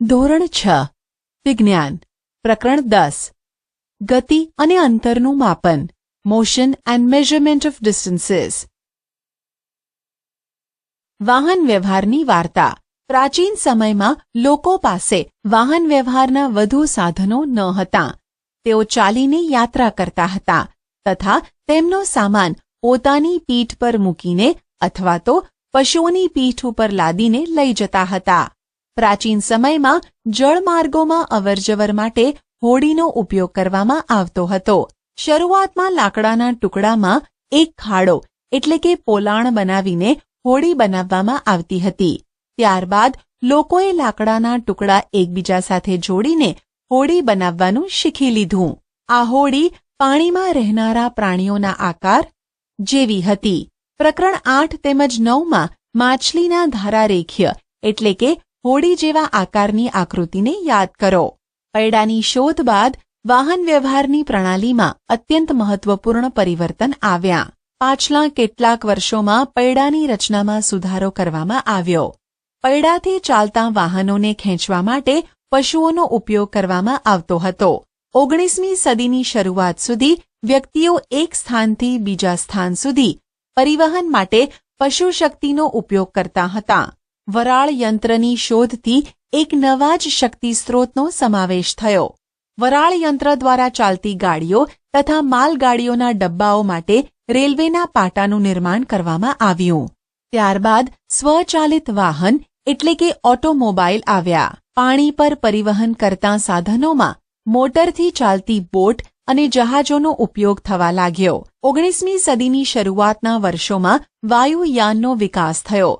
ધોરણ છ. વિજ્ઞાન. પ્રકરણ દસ. ગતિ અને અંતરનું માપન. Motion and measurement of distances વાહન વ્યવહારની વાર્તા. પ્રાચીન સમયમાં લોકો પાસે વાહન વ્યવહારના વધુ સાધનો ન હતા. તેઓ ચાલીને યાત્રા કરતા હતા તથા તેમનો સામાન પોતાની પીઠ પર મૂકીને અથવા તો પશુઓની પીઠ ઉપર લાદીને લઈ જતા હતા. પ્રાચીન સમયમાં જળમાર્ગોમાં અવરજવર માટે હોડીનો ઉપયોગ કરવામાં આવતો હતો. શરૂઆતમાં લાકડાના ટુકડામાં એક ખાડો, એટલે કે પોલાણ બનાવીને હોડી બનાવવામાં આવતી હતી. ત્યારબાદ લોકોએ લાકડાના ટુકડા એકબીજા સાથે જોડીને હોડી બનાવવાનું શીખી લીધું. આ હોડી પાણીમાં રહેનારા પ્રાણીઓના આકાર જેવી હતી. પ્રકરણ આઠ તેમજ નવમાં માછલીના ધારારેખ્ય, એટલે કે હોડી જેવા આકારની આકૃતિને યાદ કરો. પૈડાની શોધ બાદ વાહન વ્યવહારની પ્રણાલીમાં અત્યંત મહત્વપૂર્ણ પરિવર્તન આવ્યા. પાછલા કેટલાક વર્ષોમાં પૈડાની રચનામાં સુધારો કરવામાં આવ્યો. પૈડાથી ચાલતા વાહનોને ખેંચવા માટે પશુઓનો ઉપયોગ કરવામાં આવતો હતો. ઓગણીસમી સદીની શરૂઆત સુધી વ્યક્તિઓ એક સ્થાનથી બીજા સ્થાન સુધી પરિવહન માટે પશુ શક્તિનો ઉપયોગ કરતા હતા. વરાળ યંત્રની શોધથી એક નવા જ શક્તિ સ્ત્રોતનો સમાવેશ થયો. વરાળ યંત્ર દ્વારા ચાલતી ગાડીઓ તથા માલગાડીઓના ડબ્બાઓ માટે રેલવેના પાટાનું નિર્માણ કરવામાં આવ્યું. ત્યારબાદ સ્વચાલિત વાહન એટલે કે ઓટોમોબાઈલ આવ્યા. પાણી પર પરિવહન કરતા સાધનોમાં મોટરથી ચાલતી બોટ અને જહાજોનો ઉપયોગ થવા લાગ્યો. ઓગણીસમી સદીની શરૂઆતના વર્ષોમાં વાયુયાનનો વિકાસ થયો.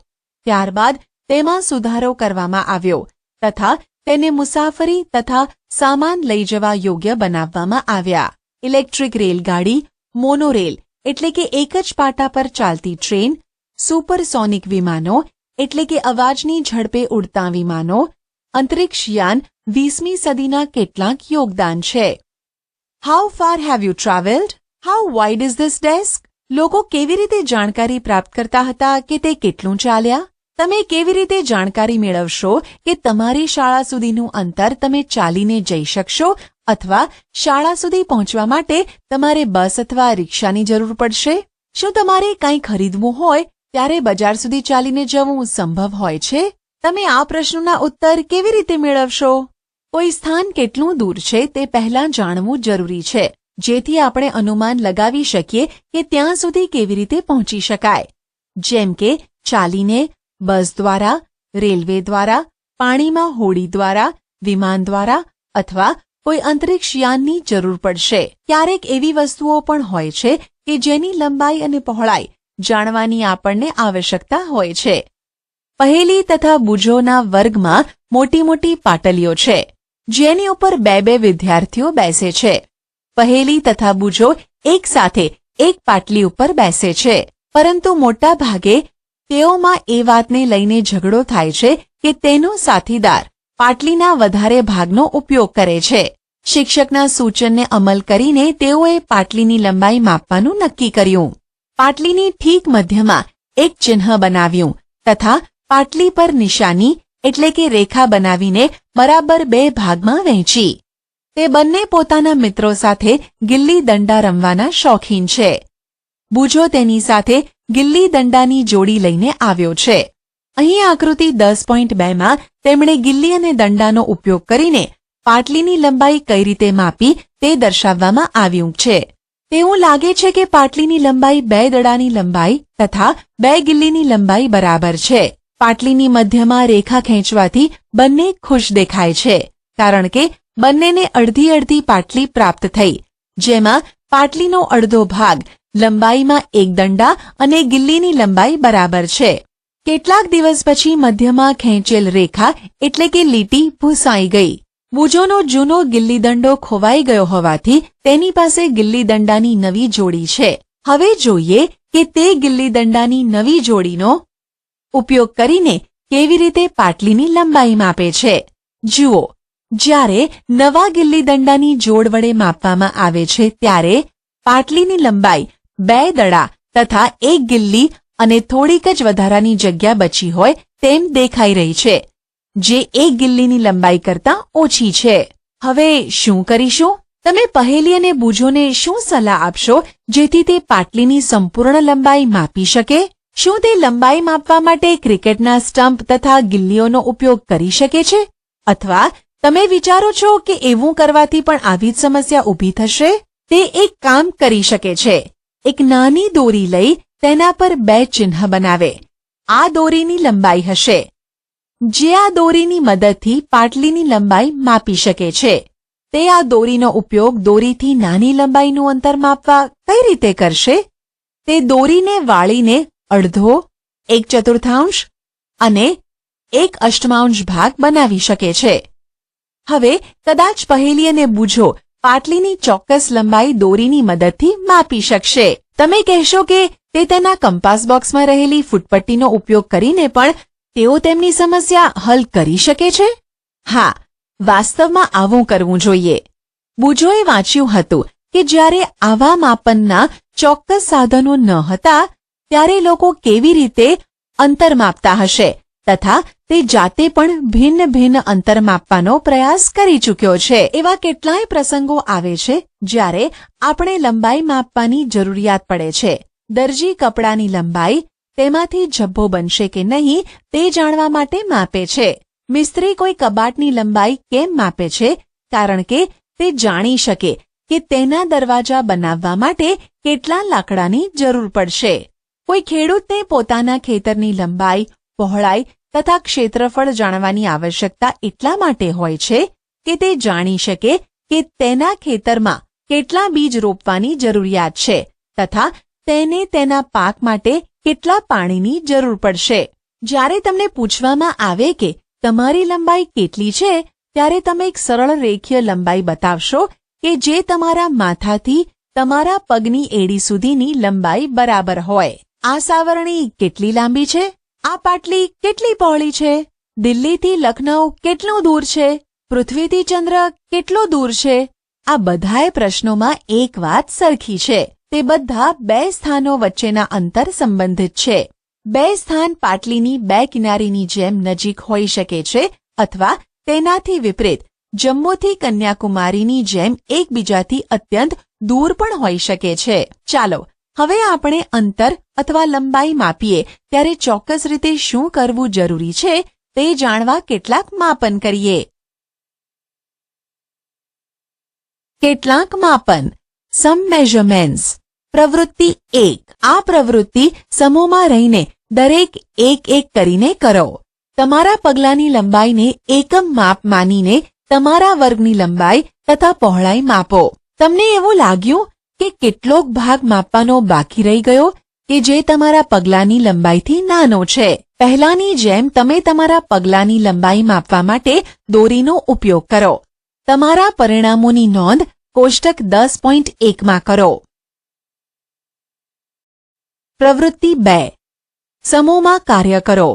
ત્યારબાદ તેમાં સુધારો કરવામાં આવ્યો તથા તેને મુસાફરી તથા સામાન લઈ જવા યોગ્ય બનાવવામાં આવ્યા. ઇલેક્ટ્રિક રેલગાડી, મોનોરેલ એટલે કે એક જ પાટા પર ચાલતી ટ્રેન, સુપરસોનિક વિમાનો એટલે કે અવાજની ઝડપે ઉડતા વિમાનો અંતરિક્ષયાન વીસમી સદીના કેટલાક યોગદાન છે. How far have you travelled how wide is this desk લોકો કેવી રીતે જાણકારી પ્રાપ્ત કરતા હતા કે તે કેટલું ચાલ્યા? તમે કેવી રીતે જાણકારી મેળવશો કે તમારી શાળા સુધીનું અંતર તમે ચાલીને જઈ શકશો અથવા શાળા સુધી પહોંચવા માટે તમારે બસ અથવા રિક્ષાની જરૂર પડશે? શું તમારે કંઈ ખરીદવું હોય ત્યારે બજાર સુધી ચાલીને જવું સંભવ હોય છે? તમે આ પ્રશ્નોના ઉત્તર કેવી રીતે મેળવશો? કોઈ સ્થાન કેટલું દૂર છે તે પહેલા જાણવું જરૂરી છે, જેથી આપણે અનુમાન લગાવી શકીએ કે ત્યાં સુધી કેવી રીતે પહોંચી શકાય. જેમ કે ચાલીને બસ દ્વારા, રેલવે દ્વારા, પાણીમાં હોડી દ્વારા, વિમાન દ્વારા અથવા કોઈ અંતરિક્ષયાનની જરૂર પડશે. ક્યારેક એવી વસ્તુઓ પણ હોય છે કે જેની લંબાઈ અને પહોળાઈ જાણવાની આપણને આવશ્યકતા હોય છે. પહેલી તથા બુજોના વર્ગમાં મોટી મોટી પાટલીઓ છે, જેની ઉપર બે બે વિદ્યાર્થીઓ બેસે છે. પહેલી તથા બુજો એક સાથે એક પાટલી ઉપર બેસે છે, પરંતુ મોટા ભાગે તેઓમાં એ વાતને લઈને ઝઘડો થાય છે કે તેનો સાથીદાર પાટલીના વધારે ભાગનો ઉપયોગ કરે છે. શિક્ષકના સૂચનને અમલ કરીને તેઓએ પાટલીની લંબાઈ માપવાનું નક્કી કર્યું. પાટલીની ઠીક મધ્યમાં એક ચિહ્ન બનાવ્યું તથા પાટલી પર નિશાની એટલે કે રેખા બનાવીને બરાબર બે ભાગમાં વહેંચી. તે બંને પોતાના મિત્રો સાથે ગિલ્લી દંડા રમવાના શોખીન છે. બુજો તેની સાથે ગિલ્લી દંડાની જોડી લઈને આવ્યો છે. અહીં આકૃતિ દસ પોઈન્ટ બેમાં તેમણે ગિલ્લી અને દંડાનો ઉપયોગ કરીને પાટલીની લંબાઈ કઈ રીતે માપી તે દર્શાવવામાં આવ્યું છે. તેવું લાગે છે કે પાટલીની લંબાઈ બે દડાની લંબાઈ તથા બે ગિલ્લીની લંબાઈ બરાબર છે. પાટલીની મધ્યમાં રેખા ખેંચવાથી બંને ખુશ દેખાય છે, કારણ કે બંનેને અડધી અડધી પાટલી પ્રાપ્ત થઈ, જેમાં પાટલીનો અડધો ભાગ લંબાઈમાં એક દંડા અને ગિલ્લીની લંબાઈ બરાબર છે. કેટલાક દિવસ પછી મધ્યમાં ખેંચેલ રેખા એટલે કે લીટી ભૂસાઈ ગઈ. બુજોનો જૂનો ગિલ્લી દંડો ખોવાઈ ગયો હોવાથી તેની પાસે ગિલ્લી દંડાની નવી જોડી છે. હવે જોઈએ કે તે ગિલ્લી દંડાની નવી જોડીનો ઉપયોગ કરીને કેવી રીતે પાટલીની લંબાઈ માપે છે. જુઓ, જ્યારે નવા ગિલ્લી દંડાની જોડ વડે માપવામાં આવે છે, ત્યારે પાટલીની લંબાઈ બે દડા તથા એક ગિલ્લી અને થોડીક જ વધારાની જગ્યા બચી હોય તેમ દેખાઈ રહી છે, જે એક ગિલ્લીની લંબાઈ કરતાં ઓછી છે. હવે શું કરીશું? તમે પહેલી અને બૂજોને શું સલાહ આપશો જેથી તે પાટલીની સંપૂર્ણ લંબાઈ માપી શકે? શું તે લંબાઈ માપવા માટે ક્રિકેટના સ્ટમ્પ તથા ગિલ્લીઓનો ઉપયોગ કરી શકે છે? અથવા તમે વિચારો છો કે એવું કરવાથી પણ આવી જ સમસ્યા ઊભી થશે? તે એક કામ કરી શકે છે. એક નાની દોરી લઈ તેના પર બે ચિહ્ન બનાવે. આ દોરીની લંબાઈ હશે. જે આ દોરીની મદદથી પાટલીની લંબાઈ માપી શકે છે. તે આ દોરીનો ઉપયોગ દોરીથી નાની લંબાઈનું અંતર માપવા કઈ રીતે કરશે? તે દોરીને વાળીને અડધો, એક ચતુર્થાંશ અને એક અષ્ટમાંશ ભાગ બનાવી શકે છે. હવે કદાચ પહેલી અને બૂझો પાટલીની ચોક્કસ લંબાઈ દોરીની મદદથી માપી શકશે. તમે કહેશો કે તે તેના કંપાસ બોક્સમાં રહેલી ફૂટપટ્ટીનો ઉપયોગ કરીને પણ તેઓ તેમની સમસ્યા હલ કરી શકે છે? હા, વાસ્તવમાં આવું કરવું જોઈએ. બુજોએ વાંચ્યું હતું કે જ્યારે આવા માપનના ચોક્કસ સાધનો ન હતા, ત્યારે લોકો કેવી રીતે અંતર માપતા હશે તથા તે જાતે પણ ભિન્ન ભિન્ન અંતર માપવાનો પ્રયાસ કરી ચૂક્યો છે. એવા કેટલાય પ્રસંગો આવે છે જ્યારે આપણે લંબાઈ માપવાની જરૂરિયાત પડે છે. દરજી કપડાની લંબાઈ તેમાંથી જબ્બો બનશે કે નહીં તે જાણવા માટે માપે છે. મિસ્ત્રી કોઈ કબાટની લંબાઈ કેમ માપે છે? કારણ કે તે જાણી શકે કે તેના દરવાજા બનાવવા માટે કેટલા લાકડાની જરૂર પડશે. કોઈ ખેડૂતને પોતાના ખેતરની લંબાઈ, પહોળાઈ તથા ક્ષેત્રફળ જાણવાની આવશ્યકતા એટલા માટે હોય છે કે તે જાણી શકે કે તેના ખેતરમાં કેટલા બીજ રોપવાની જરૂરિયાત છે તથા તેને તેના પાક માટે કેટલા પાણીની જરૂર પડશે. જ્યારે તમને પૂછવામાં આવે કે તમારી લંબાઈ કેટલી છે, ત્યારે તમે એક સરળ રેખીય લંબાઈ બતાવશો કે જે તમારા માથાથી તમારા પગની એડી સુધીની લંબાઈ બરાબર હોય. આ સાવરણી કેટલી લાંબી છે? આ પાટલી કેટલી પહોળી છે? દિલ્હીથી લખનઉ કેટલું દૂર છે? પૃથ્વીથી ચંદ્ર કેટલો દૂર છે? આ બધાય પ્રશ્નોમાં એક વાત સરખી છે. તે બધા બે સ્થાનો વચ્ચેના અંતર સંબંધિત છે. બે સ્થાન પાટલીની બે કિનારીની જેમ નજીક હોઈ શકે છે અથવા તેનાથી વિપરીત, જમ્મુથી કન્યાકુમારીની જેમ એકબીજાથી અત્યંત દૂર પણ હોઈ શકે છે. ચાલો હવે આપણે અંતર અથવા લંબાઈ માપીએ, ત્યારે ચોક્કસ રીતે શું કરવું જરૂરી છે તે જાણવા કેટલાક માપન કરીએ. કેટલાક માપન. સમ મેઝરમેન્ટ્સ પ્રવૃત્તિ એક. આ પ્રવૃત્તિ સમૂહમાં રહીને દરેક એક એક કરીને કરો. તમારા પગલાની લંબાઈને એકમ માપ માનીને તમારા વર્ગની લંબાઈ તથા પહોળાઈ માપો. તમને એવું લાગ્યું કે કેટલોક ભાગ માપવાનો બાકી રહી ગયો કે જે તમારા પગલાની લંબાઈથી નાનો છે. પહેલાની જેમ તમે તમારા પગલાની લંબાઈ માપવા માટે દોરીનો ઉપયોગ કરો. તમારા પરિણામોની નોંધ કોષ્ટક દસ પોઈન્ટ એકમાં કરો. પ્રવૃત્તિ બે. સમૂહમાં કાર્ય કરો.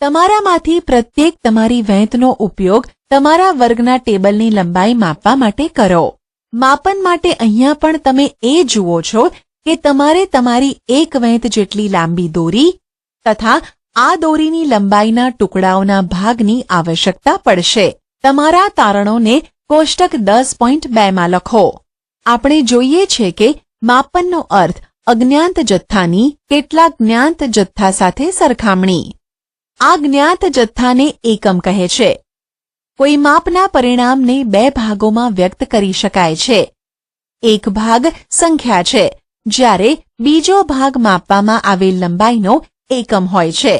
તમારામાંથી પ્રત્યેક તમારી વહેંતનો ઉપયોગ તમારા વર્ગના ટેબલની લંબાઈ માપવા માટે કરો. માપન માટે અહીંયા પણ તમે એ જુઓ છો કે તમારે તમારી એક વેંત જેટલી લાંબી દોરી તથા આ દોરીની લંબાઈના ટુકડાઓના ભાગની આવશ્યકતા પડશે. તમારા તારણોને કોષ્ટક દસ પોઈન્ટ બેમાં લખો. આપણે જોઈએ છે કે માપનનો અર્થ અજ્ઞાત જથ્થાની કેટલાક જ્ઞાત જથ્થા સાથે સરખામણી. આ જ્ઞાત જથ્થાને એકમ કહે છે. કોઈ માપના પરિણામને બે ભાગોમાં વ્યક્ત કરી શકાય છે. એક ભાગ સંખ્યા છે, જ્યારે બીજો ભાગ માપવામાં આવેલ લંબાઈનો એકમ હોય છે.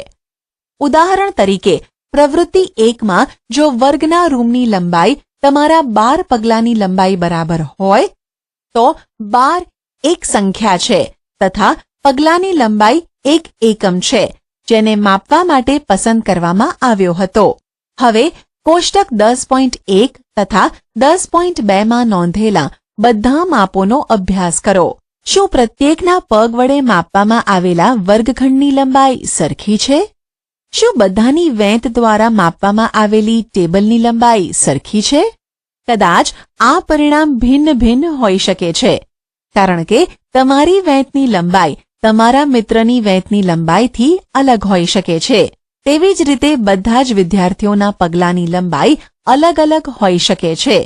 ઉદાહરણ તરીકે, પ્રવૃત્તિ એકમાં જો વર્ગના રૂમની લંબાઈ તમારા બાર પગલાની લંબાઈ બરાબર હોય, તો બાર એક સંખ્યા છે તથા પગલાની લંબાઈ એક એકમ છે, જેને માપવા માટે પસંદ કરવામાં આવ્યો હતો. હવે કોષ્ટક દસ પોઈન્ટ એક તથા દસ પોઈન્ટ બેમાં નોંધેલા બધા માપોનો અભ્યાસ કરો. શું પ્રત્યેકના પગ વડે માપવામાં આવેલા વર્ગખંડની લંબાઈ સરખી છે? શું બધાની વેંત દ્વારા માપવામાં આવેલી ટેબલની લંબાઈ સરખી છે? કદાચ આ પરિણામ ભિન્ન ભિન્ન હોઈ શકે છે. કારણ કે તમારી વેંતની લંબાઈ તમારા મિત્રની વેંતની લંબાઈથી અલગ હોઈ શકે છે. તેવી જ રીતે બધા જ વિદ્યાર્થીઓના પગલાંની લંબાઈ અલગ અલગ હોઈ શકે છે.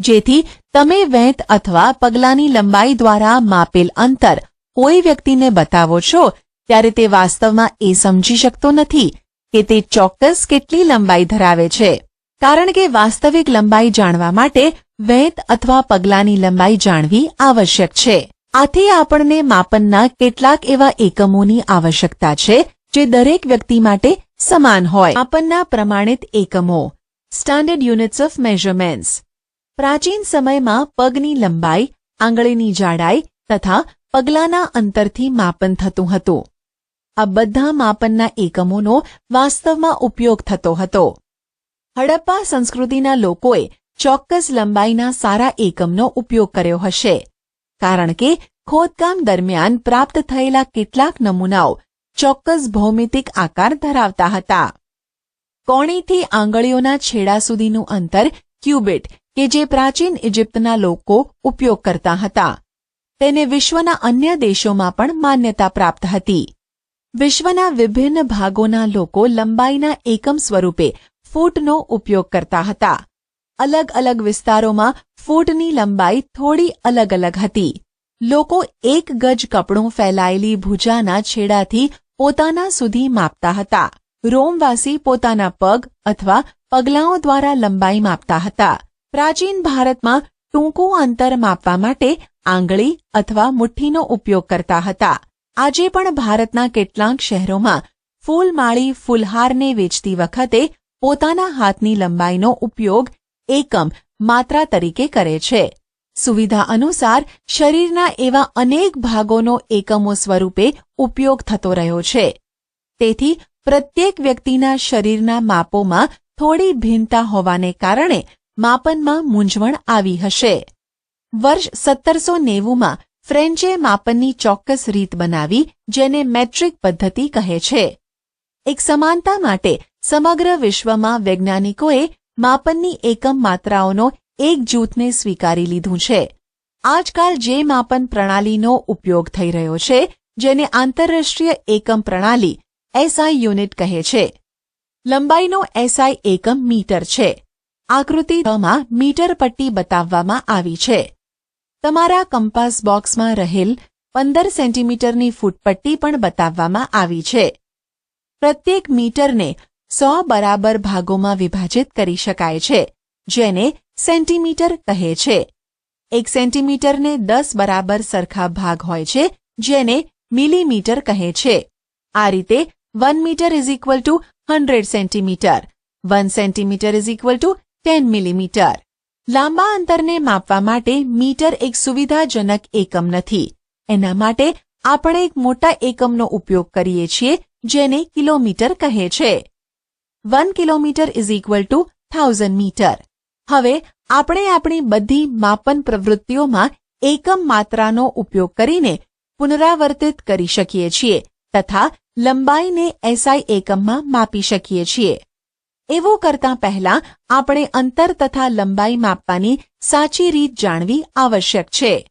જેથી તમે વેંત અથવા પગલાંની લંબાઈ દ્વારા માપેલ અંતર કોઈ વ્યક્તિને બતાવો છો, ત્યારે તે વાસ્તવમાં એ સમજી શકતો નથી કે તે ચોક્કસ કેટલી લંબાઈ ધરાવે છે. કારણ કે વાસ્તવિક લંબાઈ જાણવા માટે વેંત અથવા પગલાંની લંબાઈ જાણવી આવશ્યક છે. આથી આપણને માપનના કેટલાક એવા એકમોની આવશ્યકતા છે જે દરેક વ્યક્તિ માટે સમાન હોય. માપનના પ્રમાણિત એકમો. સ્ટાન્ડર્ડ યુનિટ્સ ઓફ મેઝરમેન્ટ્સ પ્રાચીન સમયમાં પગની લંબાઈ, આંગળીની જાડાઈ તથા પગલાંના અંતરથી માપન થતું હતું. આ બધા માપનના એકમોનો વાસ્તવમાં ઉપયોગ થતો હતો. હડપ્પા સંસ્કૃતિના લોકોએ ચોક્કસ લંબાઈના સારા એકમનો ઉપયોગ કર્યો હશે. કારણ કે ખોદકામ દરમિયાન પ્રાપ્ત થયેલા કેટલાક નમૂનાઓ ચોક્કસ ભૌમિતિક આકાર ધરાવતા હતા. કોણીથી આંગળીઓના છેડા સુધીનું અંતર ક્યુબિટ, કે જે પ્રાચીન ઇજિપ્તના લોકો ઉપયોગ કરતા હતા. તેને વિશ્વના અન્ય દેશોમાં પણ માન્યતા પ્રાપ્ત હતી. વિશ્વના વિભિન્ન ભાગોના લોકો લંબાઈના એકમ સ્વરૂપે ફૂટનો ઉપયોગ કરતા હતા. અલગ અલગ વિસ્તારોમાં ફૂટની લંબાઈ થોડી અલગ અલગ હતી. લોકો એક ગજ કપડું ફેલાયેલી ભુજાના છેડાથી પોતાના સુધી માપતા હતા. રોમવાસી પોતાના પગ અથવા પગલાંઓ દ્વારા લંબાઈ માપતા હતા. પ્રાચીન ભારતમાં ટૂંકું અંતર માપવા માટે આંગળી અથવા મુઠ્ઠીનો ઉપયોગ કરતા હતા. આજે પણ ભારતના કેટલાંક શહેરોમાં ફૂલમાળી ફૂલહારને વેચતી વખતે પોતાના હાથની લંબાઈનો ઉપયોગ એકમ માત્રા તરીકે કરે છે. સુવિધા અનુસાર શરીરના એવા અનેક ભાગોનો એકમો સ્વરૂપે ઉપયોગ થતો રહ્યો છે. તેથી પ્રત્યેક વ્યક્તિના શરીરના માપોમાં થોડી ભિન્નતા હોવાને કારણે માપનમાં મૂંઝવણ આવી હશે. વર્ષ સત્તરસો નેવુંમાં ફ્રેન્ચે માપનની ચોક્કસ રીત બનાવી, જેને મેટ્રિક પદ્ધતિ કહે છે. એક સમાનતા માટે સમગ્ર વિશ્વમાં વૈજ્ઞાનિકોએ માપનની એકમ માત્રાઓનો એક જૂથને સ્વીકારી લીધું છે. આજકાલ જે માપન પ્રણાલીનો ઉપયોગ થઈ રહ્યો છે, જેને આંતરરાષ્ટ્રીય એકમ પ્રણાલી, એસઆઈ યુનિટ કહે છે. લંબાઈનો એસઆઈ એકમ મીટર છે. આકૃતિ માં મીટર પટ્ટી બતાવવામાં આવી છે. તમારા કંપાસ બોક્સમાં રહેલ પંદર સેન્ટીમીટરની ફૂટપટ્ટી પણ બતાવવામાં આવી છે. પ્રત્યેક મીટરને સો બરાબર ભાગોમાં વિભાજિત કરી શકાય છે. જેને સેન્ટીમીટર કહે છે. એક સેન્ટીમીટરને દસ બરાબર સરખા ભાગ હોય છે, જેને મિલીમીટર કહે છે. આ રીતે one metre is equal to hundred centimetre. One centimetre is equal to ten millimetre. લાંબા અંતરને માપવા માટે મીટર એક સુવિધાજનક એકમ નથી. એના માટે આપણે એક મોટા એકમનો ઉપયોગ કરીએ છીએ, જેને કિલોમીટર કહે છે. One kilometre is equal to thousand metre. હવે આપણે આપણી બધી માપન પ્રવૃત્તિઓમાં એકમ માત્રાનો ઉપયોગ કરીને પુનરાવર્તિત કરી શકીએ છીએ તથા લંબાઈને એસઆઈ એકમમાં માપી શકીએ છીએ. એવું કરતા પહેલા આપણે અંતર તથા લંબાઈ માપવાની સાચી રીત જાણવી આવશ્યક છે.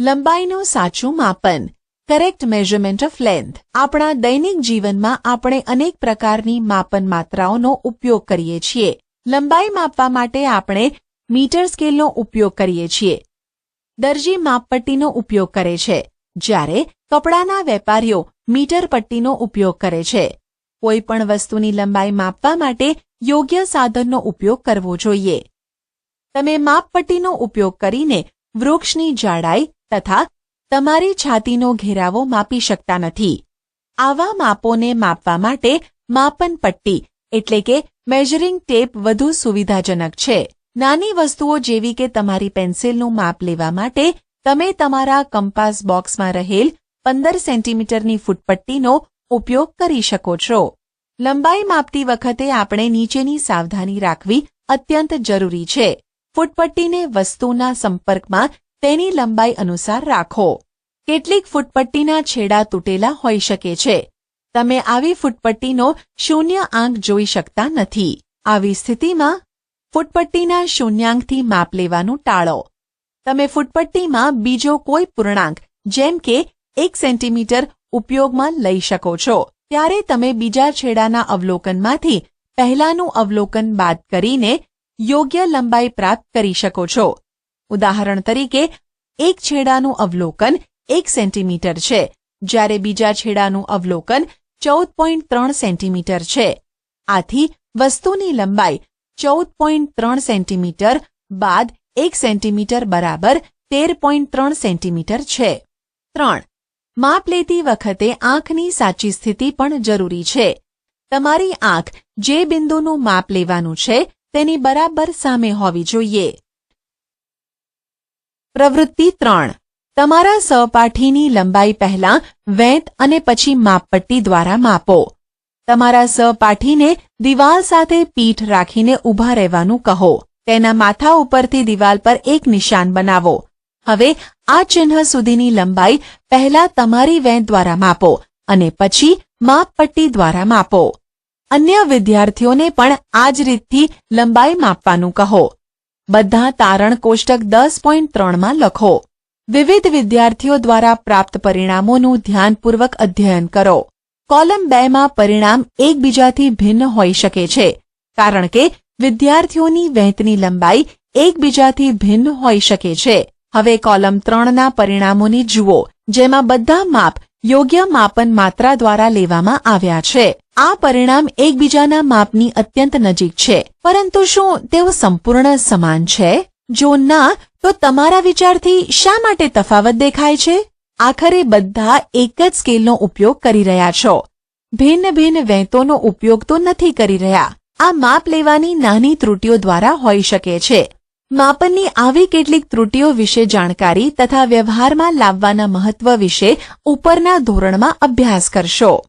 લંબાઈનું સાચું માપન કરેક્ટ મેઝરમેન્ટ ઓફ લેન્થ આપણા દૈનિક જીવનમાં આપણે અનેક પ્રકારની માપન માત્રાઓનો ઉપયોગ કરીએ છીએ. લંબાઈ માપવા માટે આપણે મીટર સ્કેલનો ઉપયોગ કરીએ છીએ. દરજી માપપટ્ટીનો ઉપયોગ કરે છે. જ્યારે કપડાના વેપારીઓ મીટર પટ્ટીનો ઉપયોગ કરે છે. કોઈ પણ વસ્તુની લંબાઈ માપવા માટે યોગ્ય સાધનનો ઉપયોગ કરવો જોઈએ. તમે માપપટ્ટીનો ઉપયોગ કરીને વૃક્ષની જાડાઈ તથા તમારી છાતીનો ઘેરાવો માપી શકતા નથી. આવા માપોને માપવા માટે માપન પટ્ટી એટલે કે મેઝરિંગ ટેપ વધુ સુવિધાજનક છે. નાની વસ્તુઓ જેવી કે તમારી પેન્સિલનું માપ લેવા માટે, તમે તમારા કંપાસ બોક્સમાં રહેલ પંદર સેન્ટીમીટરની ફૂટપટ્ટીનો ઉપયોગ કરી શકો છો. લંબાઈ માપતી વખતે આપણે નીચેની સાવધાની રાખવી અત્યંત જરૂરી છે. ફૂટપટ્ટીને વસ્તુના સંપર્કમાં તેની લંબાઈ અનુસાર રાખો. કેટલીક ફૂટપટ્ટીના છેડા તૂટેલા હોઈ શકે છે. તમે આવી ફૂટપટ્ટીનો શૂન્ય આંક જોઈ શકતા નથી. આવી સ્થિતિમાં ફૂટપટ્ટીના શૂન્યાંકથી માપ લેવાનું ટાળો. તમે ફૂટપટ્ટીમાં બીજો કોઈ પૂર્ણાંક, જેમ કે એક સેન્ટીમીટર, ઉપયોગમાં લઈ શકો છો. ત્યારે તમે બીજા છેડાના અવલોકનમાંથી પહેલાનું અવલોકન બાદ કરીને યોગ્ય લંબાઈ પ્રાપ્ત કરી શકો છો. ઉદાહરણ તરીકે, એક છેડાનું અવલોકન એક સેન્ટીમીટર છે. જ્યારે બીજા છેડાનું અવલોકન ચૌદ પોઈન્ટ ત્રણ સેન્ટીમીટર છે. આથી વસ્તુની લંબાઈ ચૌદ પોઈન્ટ ત્રણ સેન્ટીમીટર બાદ એક સેન્ટીમીટર બરાબર તેર પોઈન્ટ ત્રણ સેન્ટીમીટર છે. ત્રણ. માપ લેતી વખતે આંખની સાચી સ્થિતિ પણ જરૂરી છે. તમારી આંખ જે બિંદુનું માપ લેવાનું છે તેની બરાબર સામે હોવી જોઈએ. પ્રવૃત્તિ ત્રણ. તમારા સહપાઠીની લંબાઈ પહેલાં વેંત અને પછી માપપટ્ટી દ્વારા માપો. તમારા સહપાઠીને દિવાલ સાથે પીઠ રાખીને ઊભા રહેવાનું કહો. તેના માથા ઉપરથી દિવાલ પર એક નિશાન બનાવો. હવે આ ચિહ્ન સુધીની લંબાઈ પહેલા તમારી વેંત દ્વારા માપો અને પછી માપપટ્ટી દ્વારા માપો. અન્ય વિદ્યાર્થીઓને પણ આ જ રીતથી લંબાઈ માપવાનું કહો. બધા તારણ કોષ્ટક દસ પોઈન્ટ ત્રણમાં લખો. વિવિધ વિદ્યાર્થીઓ દ્વારા પ્રાપ્ત પરિણામોનું ધ્યાનપૂર્વક અધ્યયન કરો. કોલમ બેમાં પરિણામ એકબીજાથી ભિન્ન હોઈ શકે છે, કારણ કે વિદ્યાર્થીઓની વહેંતની લંબાઈ એકબીજાથી ભિન્ન હોઈ શકે છે. હવે કોલમ ત્રણના પરિણામોને જુઓ, જેમાં બધા માપ યોગ્ય માપન માત્રા દ્વારા લેવામાં આવ્યા છે. આ પરિણામ એકબીજાના માપની અત્યંત નજીક છે, પરંતુ શું તેઓ સંપૂર્ણ સમાન છે? જો ના, તો તમારા વિચારથી શા માટે તફાવત દેખાય છે? આખરે બધા એક જ સ્કેલનો ઉપયોગ કરી રહ્યા છો. ભિન્ન ભિન્ન વેંતોનો ઉપયોગ તો નથી કરી રહ્યા. આ માપ લેવાની નાની ત્રુટીઓ દ્વારા હોઈ શકે છે. માપનની આવી કેટલીક ત્રુટીઓ વિશે જાણકારી તથા વ્યવહારમાં લાવવાના મહત્વ વિશે ઉપરના ધોરણમાં અભ્યાસ કરશો.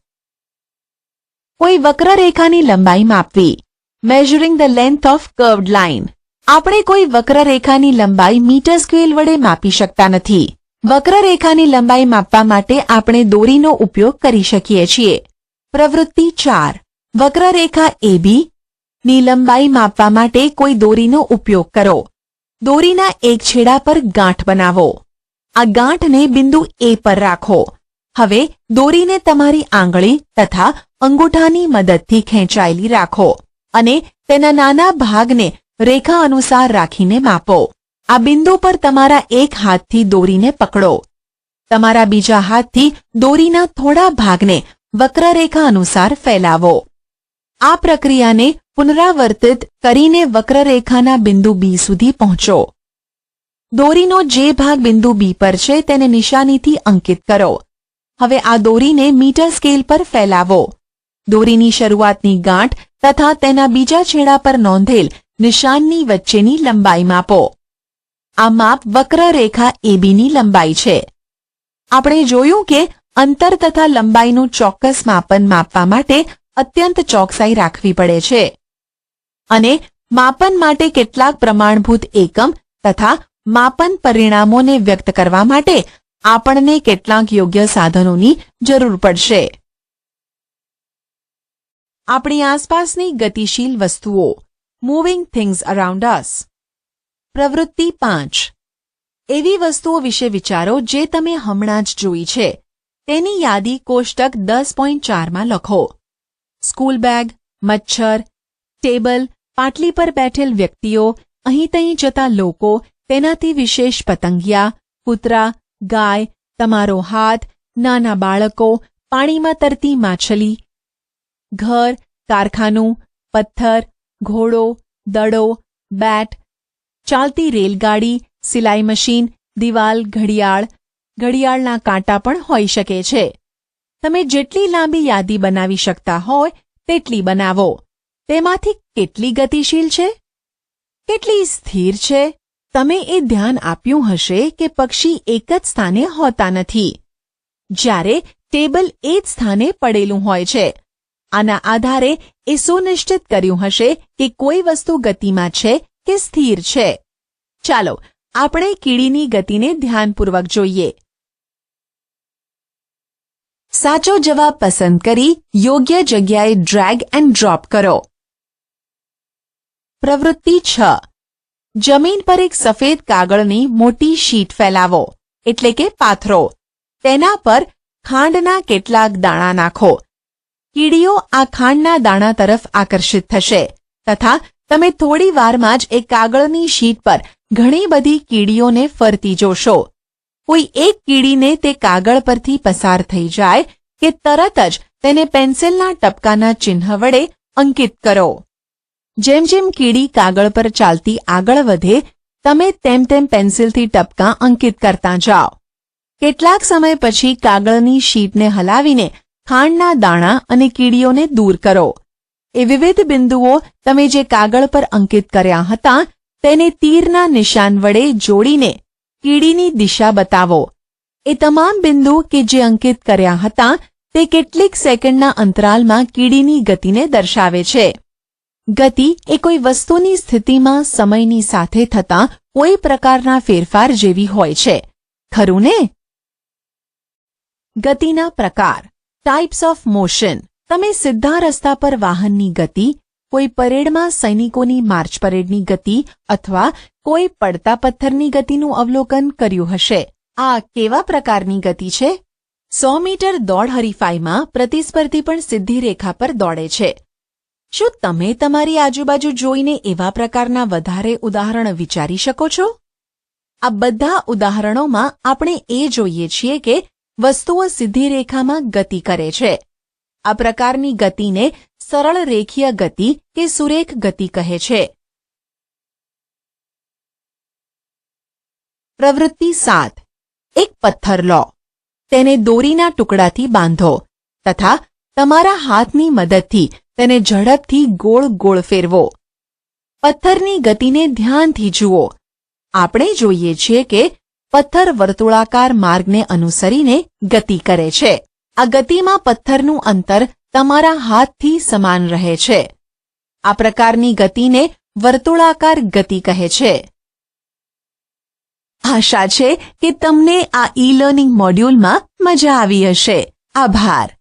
કોઈ વક્રરેખાની લંબાઈ માપવી. Measuring the length of curved line આપણે કોઈ વક્રરેખાની લંબાઈ મીટર સ્કેલ વડે માપી શકતા નથી. વક્રરેખાની લંબાઈ માપવા માટે આપણે દોરીનો ઉપયોગ કરી શકીએ છીએ. પ્રવૃત્તિ ચાર. વક્રરેખા એબી ની લંબાઈ માપવા માટે કોઈ દોરીનો ઉપયોગ કરો. દોરીના એક છેડા પર ગાંઠ બનાવો. આ ગાંઠને બિંદુ એ પર રાખો. હવે દોરીને તમારી આંગળી તથા અંગૂઠાની મદદથી ખેંચાયેલી રાખો અને તેના નાના ભાગને રેખા અનુસાર રાખીને માપો. આ બિંદુ પર તમારા એક હાથથી દોરીને પકડો. તમારા બીજા હાથથી દોરીના થોડા ભાગને વક્રરેખા અનુસાર ફેલાવો. આ પ્રક્રિયાને પુનરાવર્તિત કરીને વક્રરેખાના બિંદુ બી સુધી પહોંચો. દોરીનો જે ભાગ બિંદુ બી પર છે તેને નિશાનીથી અંકિત કરો. હવે આ દોરીને મીટર સ્કેલ પર ફેલાવો. દોરીની શરૂઆતની ગાંઠ તથા તેના બીજા છેડા પર નોંધેલ નિશાનની વચ્ચેની લંબાઈ માપો આ માપ વક્રરેખા એબીની લંબાઈ છે. આપણે જોયું કે અંતર તથા લંબાઈનું ચોક્કસ માપન માપવા માટે અત્યંત ચોકસાઈ રાખવી પડે છે. અને માપન માટે કેટલાક પ્રમાણભૂત એકમ તથા માપન પરિણામોને વ્યક્ત કરવા માટે આપણને કેટલાક યોગ્ય સાધનોની જરૂર પડશે. આપણી આસપાસની ગતિશીલ વસ્તુઓ મૂવિંગ થિંગ્સ અરાઉન્ડ અસ પ્રવૃત્તિ પાંચ. એવી વસ્તુઓ વિશે વિચારો જે તમે હમણાં જ જોઈ છે. તેની યાદી કોષ્ટક દસ પોઈન્ટ ચારમાં લખો. સ્કૂલ બેગ મચ્છર ટેબલ પાટલી પર બેઠેલ વ્યક્તિઓ, અહીં તહીં જતા લોકો, તેનાથી વિશેષ પતંગિયા, કૂતરા, ગાય, તમારો હાથ, નાના બાળકો, પાણીમાં તરતી માછલી, ઘર, કારખાનું, પથ્થર ઘોડો, દડો, બેટ, ચાલતી રેલગાડી, સિલાઈ મશીન, દિવાલ, ઘડિયાળ, ઘડિયાળના કાંટા પણ હોઈ શકે છે. તમે જેટલી લાંબી યાદી બનાવી શકતા હોય, તેટલી બનાવો. તેમાંથી કેટલી ગતિશીલ છે? કેટલી સ્થિર છે? તમે એ ધ્યાન આપ્યું હશે કે પક્ષી એક જ સ્થાને હોતા નથી. જ્યારે ટેબલ એ જ સ્થાને પડેલું હોય છે આના આધારે એ સુનિશ્ચિત કર્યું હશે કે કોઈ વસ્તુ ગતિમાં છે કે સ્થિર છે. ચાલો, આપણે કીડીની ગતિને ધ્યાનપૂર્વક જોઈએ. સાચો જવાબ પસંદ કરી યોગ્ય જગ્યાએ ડ્રેગ એન્ડ ડ્રોપ કરો. પ્રવૃત્તિ છ. જમીન પર એક સફેદ કાગળની મોટી શીટ ફેલાવો, એટલે કે પાથરો. તેના પર ખાંડના કેટલાક દાણા નાખો. કીડીઓ આ ખાંડના દાણા તરફ આકર્ષિત થશે. તથા તમે થોડી વારમાં જ એ કાગળની શીટ પર ઘણી બધી કીડીઓને ફરતી જોશો. કોઈ એક કીડીને તે કાગળ પરથી પસાર થઈ જાય કે તરત જ તેને પેન્સિલના ટપકાના ચિહ્ન વડે અંકિત કરો. જેમ જેમ કીડી કાગળ પર ચાલતી આગળ વધે, તમે તેમ તેમ પેન્સિલથી ટપકા અંકિત કરતા જાઓ. કેટલાક સમય પછી કાગળની શીટને હલાવીને ખાંડના દાણા અને કીડીઓને દૂર કરો. એ વિવિધ બિંદુઓ તમે જે કાગળ પર અંકિત કર્યા હતા, તેને તીરના નિશાન વડે જોડીને કીડીની દિશા બતાવો. એ તમામ બિંદુ કે જે અંકિત કર્યા હતા, તે કેટલીક સેકન્ડના અંતરાલમાં કીડીની ગતિને દર્શાવે છે. ગતિ એ કોઈ વસ્તુની સ્થિતિમાં સમયની સાથે થતા કોઈ પ્રકારના ફેરફાર જેવી હોય છે. ખરું ને? ગતિના પ્રકાર. ટાઈપ્સ ઓફ મોશન તમે સીધા રસ્તા પર વાહનની ગતિ, કોઈ પરેડમાં સૈનિકોની માર્ચ પરેડની ગતિ અથવા કોઈ પડતા પથ્થરની ગતિનું અવલોકન કર્યું હશે. આ કેવા પ્રકારની ગતિ છે? સો મીટર દોડ હરીફાઈમાં પ્રતિસ્પર્ધી પણ સીધી રેખા પર દોડે છે. શું તમે તમારી આજુબાજુ જોઈને એવા પ્રકારના વધારે ઉદાહરણ વિચારી શકો છો? આ બધા ઉદાહરણોમાં આપણે એ જોઈએ છીએ કે વસ્તુઓ સીધી રેખામાં ગતિ કરે છે. આ પ્રકારની ગતિને સરળ રેખીય ગતિ કે સુરેખ ગતિ કહે છે. પ્રવૃત્તિ સાત. એક પથ્થર લો. તેને દોરીના ટુકડાથી બાંધો તથા તમારા હાથની મદદથી તેને ઝડપથી ગોળ ગોળ ફેરવો. પથ્થરની ગતિને ધ્યાનથી જુઓ. આપણે જોઈએ છીએ કે પથ્થર વર્તુળાકાર માર્ગને અનુસરીને ગતિ કરે છે. આ ગતિમાં પથ્થરનું અંતર તમારા હાથથી સમાન રહે છે. આ પ્રકારની ગતિને વર્તુળાકાર ગતિ કહે છે. આશા છે કે તમને આ ઈ લર્નિંગ મોડ્યુલમાં મજા આવી હશે. આભાર.